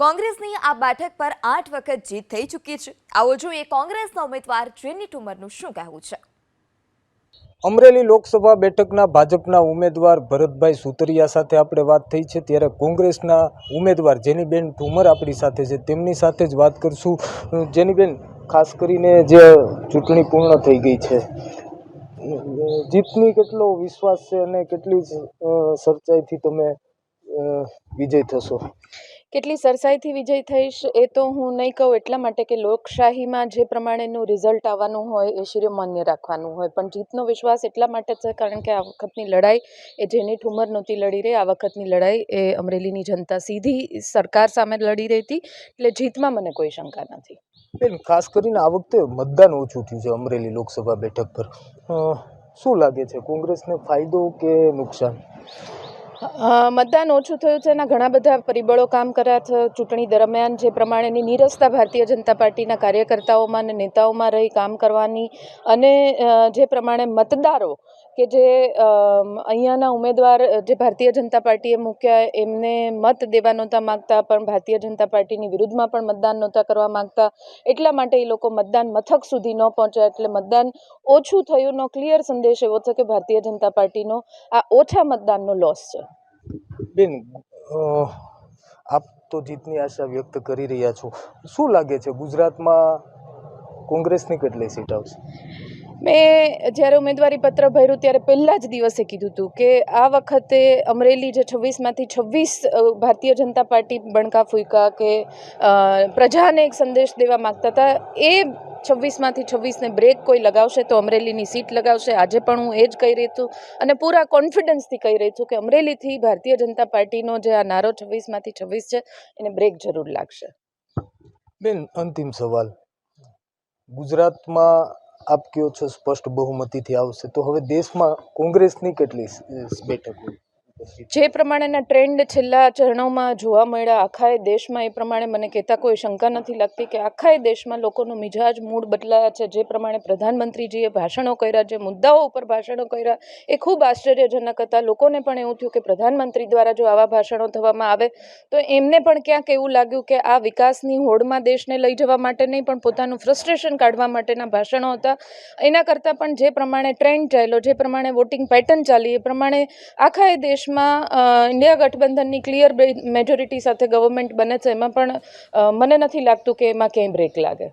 કોંગ્રેસની આ બેઠક પર આઠ વખત જીત થઈ ચૂકી છે. આવો જોઈએ કોંગ્રેસના ઉમેદવાર જેની ઠુમરનું શું કહેવું છે? અમરેલી લોકસભા બેઠકના ભાજપના ઉમેદવાર ભરતભાઈ સુતરિયા સાથે આપણે વાત થઈ છે. ત્યારે કોંગ્રેસના ઉમેદવાર જેનીબેન ઠુમર આપણી સાથે છે. તેમની સાથે જ વાત કરશું. જેની જેનીબેન ખાસ કરીને જે ચૂંટણી પૂર્ણ થઈ ગઈ છે જીતની કેટલો વિશ્વાસ છે અને કેટલી અ, સરચાઈથી તમે વિજય થશો? કેટલી સરસાઈથી વિજય થઈશ એ તો હું નહીં કહું એટલા માટે કે લોકશાહીમાં જે પ્રમાણેનું રિઝલ્ટ આવવાનું હોય એ શિરોમાન્ય રાખવાનું હોય. પણ જીતનો વિશ્વાસ એટલા માટે છે કારણ કે આ વખતની લડાઈ એ જેની ઠુમર નહોતી લડી રહી, આ વખતની લડાઈ એ અમરેલીની જનતા સીધી સરકાર સામે લડી રહી હતી, એટલે જીતમાં મને કોઈ શંકા નથી. બેન, ખાસ કરીને આ વખતે મતદાન ઓછું થયું છે અમરેલી લોકસભા બેઠક પર. શું લાગે છે, કોંગ્રેસને ફાયદો કે નુકસાન? મતદાન ઓછું થયું છે એના ઘણા બધા પરિબળો કામ કર્યા છે. ચૂંટણી દરમિયાન જે પ્રમાણેની નીરસતા ભારતીય જનતા પાર્ટીના કાર્યકર્તાઓમાં અને નેતાઓમાં રહી કામ કરવાની અને જે પ્રમાણે મતદારો કે જે અહીંયાના ઉમેદવાર જે ભારતીય જનતા પાર્ટીએ મૂક્યા એમને મત દેવા નહોતા માગતા, પણ ભારતીય જનતા પાર્ટીની વિરુદ્ધમાં પણ મતદાન નહોતા કરવા માગતા. એટલા માટે એ લોકો મતદાન મથક સુધી ન પહોંચ્યા. એટલે મતદાન ઓછું થયુંનો ક્લિયર સંદેશ એવો છે કે ભારતીય જનતા પાર્ટીનો આ ઓછા મતદાનનો લોસ છે. બેન આપ તો જીતની આશા વ્યક્ત કરી રહ્યા છો. શું લાગે છે, ગુજરાતમાં કોંગ્રેસની કેટલી સીટ આવશે? મેં જ્યારે ઉમેદવારી પત્ર ભર્યું ત્યારે પહેલા જ દિવસે કીધું હતું કે આ વખતે અમરેલી જે છવ્વીસમાંથી છવ્વીસ ભારતીય જનતા પાર્ટી બણકા ફૂંકા કે પ્રજાને એક સંદેશ દેવા માગતા હતા, એ છવ્વીસમાંથી છવ્વીસને બ્રેક કોઈ લગાવશે તો અમરેલીની સીટ લગાવશે. આજે પણ હું એ જ કહી રહી છું અને પૂરા કોન્ફિડન્સથી કહી રહી છું કે અમરેલીથી ભારતીય જનતા પાર્ટીનો જે આ નારો છવ્વીસમાંથી છવ્વીસ છે, એને બ્રેક જરૂર લાગશે. બેન, અંતિમ સવાલ. ગુજરાતમાં આપ કહો છો સ્પષ્ટ બહુમતીથી આવશે. તો હવે દેશમાં કોંગ્રેસની કેટલી બેઠકો જે પ્રમાણેના ટ્રેન્ડ છેલ્લા ચરણોમાં જોવા મળ્યા આખા દેશમાં એ પ્રમાણે મને કહેતા કોઈ શંકા નથી લાગતી કે આખાએ દેશમાં લોકોનો મિજાજ મૂડ બદલાયા છે. જે પ્રમાણે પ્રધાનમંત્રીજીએ ભાષણો કર્યા, જે મુદ્દાઓ ઉપર ભાષણો કર્યા, એ ખૂબ આશ્ચર્યજનક હતા. લોકોને પણ એવું થયું કે પ્રધાનમંત્રી દ્વારા જો આવા ભાષણો થવામાં આવે, તો એમને પણ ક્યાંક એવું લાગ્યું કે આ વિકાસની હોડમાં દેશને લઈ જવા માટે નહીં, પણ પોતાનું ફ્રસ્ટ્રેશન કાઢવા માટેના ભાષણો હતા. એના કરતાં પણ જે પ્રમાણે ટ્રેન્ડ ચાલ્યો, જે પ્રમાણે વોટિંગ પેટર્ન ચાલી, એ પ્રમાણે આખા એ દેશમાં અ, ઇન્ડિયા ગઠબંધનની ક્લિયર મેજોરિટી સાથે ગવર્મેન્ટ બને છે એમાં પણ મને નથી લાગતું કે એમાં ક્યાંય બ્રેક લાગે.